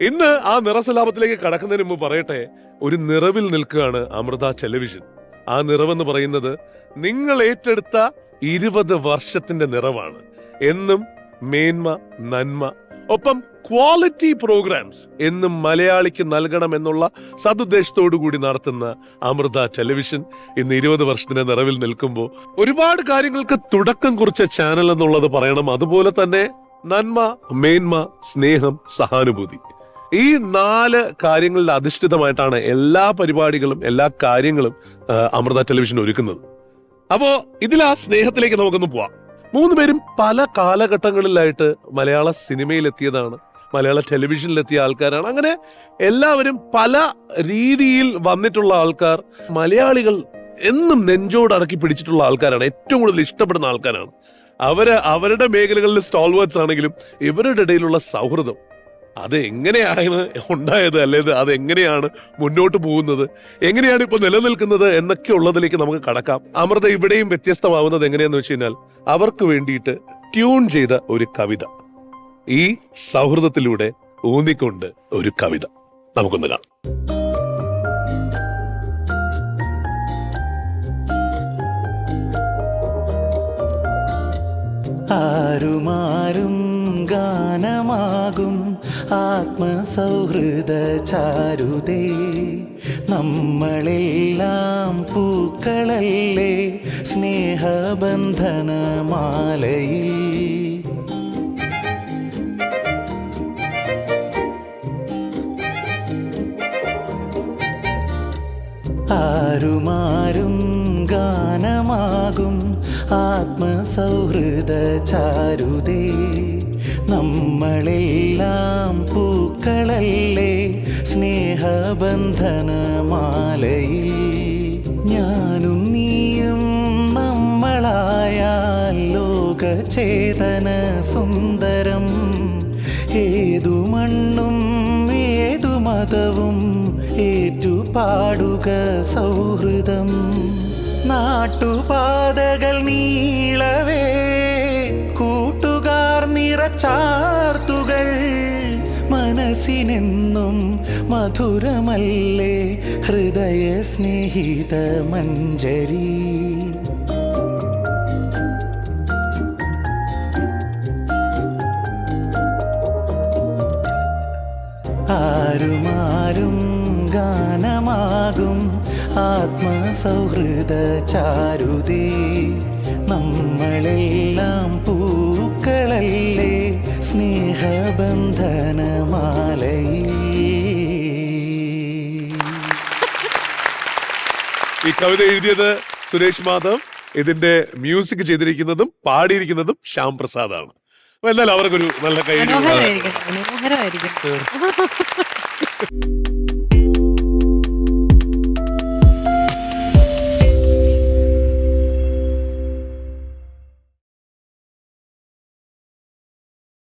ഇന്ന് ആ നിറസലാപത്തിലേക്ക് കടക്കുന്നതിന് മുമ്പ് പറയട്ടെ ഒരു നിറവിൽ നിൽക്കുകയാണ് അമൃത ടെലിവിഷൻ. ആ നിറവെന്ന് പറയുന്നത് നിങ്ങൾ ഏറ്റെടുത്ത ഇരുപത് വർഷത്തിന്റെ നിറവാണ്. എന്നും മേന്മ നന്മ ഒപ്പം ക്വാളിറ്റി പ്രോഗ്രാംസ് എന്നും മലയാളിക്ക് നൽകണം എന്നുള്ള സതുദ്ദേശത്തോടു കൂടി നടത്തുന്ന അമൃത ടെലിവിഷൻ ഇന്ന് ഇരുപത് വർഷത്തിന്റെ നിറവിൽ നിൽക്കുമ്പോൾ ഒരുപാട് കാര്യങ്ങൾക്ക് തുടക്കം കുറിച്ച ചാനൽ എന്നുള്ളത് പറയണം. അതുപോലെ തന്നെ നന്മ മേന്മ സ്നേഹം സഹാനുഭൂതി. ഈ നാല് കാര്യങ്ങളുടെ അധിഷ്ഠിതമായിട്ടാണ് എല്ലാ പരിപാടികളും എല്ലാ കാര്യങ്ങളും അമൃത ടെലിവിഷൻ ഒരുക്കുന്നത്. അപ്പോ ഇതിൽ ആ സ്നേഹത്തിലേക്ക് നമുക്കൊന്ന് പോവാം. മൂന്ന് പേരും പല കാലഘട്ടങ്ങളിലായിട്ട് മലയാള സിനിമയിലെത്തിയതാണ് മലയാള ടെലിവിഷനിലെത്തിയ ആൾക്കാരാണ്. അങ്ങനെ എല്ലാവരും പല രീതിയിൽ വന്നിട്ടുള്ള ആൾക്കാർ മലയാളികൾ എന്നും നെഞ്ചോട് അടക്കി പിടിച്ചിട്ടുള്ള ആൾക്കാരാണ് ഏറ്റവും കൂടുതൽ ഇഷ്ടപ്പെടുന്ന ആൾക്കാരാണ്. അവർ അവരുടെ മേഖലകളിൽ സ്റ്റോൾവേർഡ്സ് ആണെങ്കിലും ഇവരുടെ ഇടയിലുള്ള സൗഹൃദം അത് എങ്ങനെയാണ് ഉണ്ടായത് അല്ലെങ്കിൽ അതെങ്ങനെയാണ് മുന്നോട്ട് പോകുന്നത്? എങ്ങനെയാണ് ഇപ്പൊ നിലനിൽക്കുന്നത് എന്നൊക്കെ ഉള്ളതിലേക്ക് നമുക്ക് കടക്കാം. അമൃത ഇവിടെയും വ്യത്യസ്തമാവുന്നത് എങ്ങനെയാന്ന് വെച്ച് കഴിഞ്ഞാൽ അവർക്ക് വേണ്ടിയിട്ട് ട്യൂൺ ചെയ്ത ഒരു കവിത. ഈ സൗഹൃദത്തിലൂടെ ഊന്നിക്കൊണ്ട് ഒരു കവിത. നമുക്കൊന്ന് കാണാം. ആരുമാരും ആത്മസൗഹൃദ ചാരുതേ നമ്മളെല്ലാം പൂക്കളല്ലേ സ്നേഹബന്ധനമാലയിൽ. ആരുമാരും ഗാനമാകും ആത്മസൗഹൃദ ചാരുതേ നമ്മളെല്ലാം പൂക്കളല്ലേ? സ്നേഹബന്ധനമാലയിൽ ഞാനും നീയും നമ്മളായാൽ ലോകചേതന സുന്ദരം. ഏതു മണ്ണും ഏതു മതവും ഏറ്റുപാടുക സൗഹൃദം. നാട്ടുപാതകൾ നീളവേ നിറച്ചാർത്തുകൾ മനസ്സിനെന്നും മധുരമല്ലേ ഹൃദയ സ്നേഹിത മഞ്ജരി. ആരുമാരും ഗാനമാകും ആത്മസൗഹൃദ ചാരുതേ. നമ്മളെല്ലാം പൂക്കളല്ലേ ഈ കവിത എഴുതിയത് സുരേഷ് മാധവ്. ഇതിന്റെ മ്യൂസിക് ചെയ്തിരിക്കുന്നതും പാടിയിരിക്കുന്നതും ശ്യാം പ്രസാദ് ആണ് അപ്പൊ എന്തായാലും അവർക്കൊരു നല്ല കൈ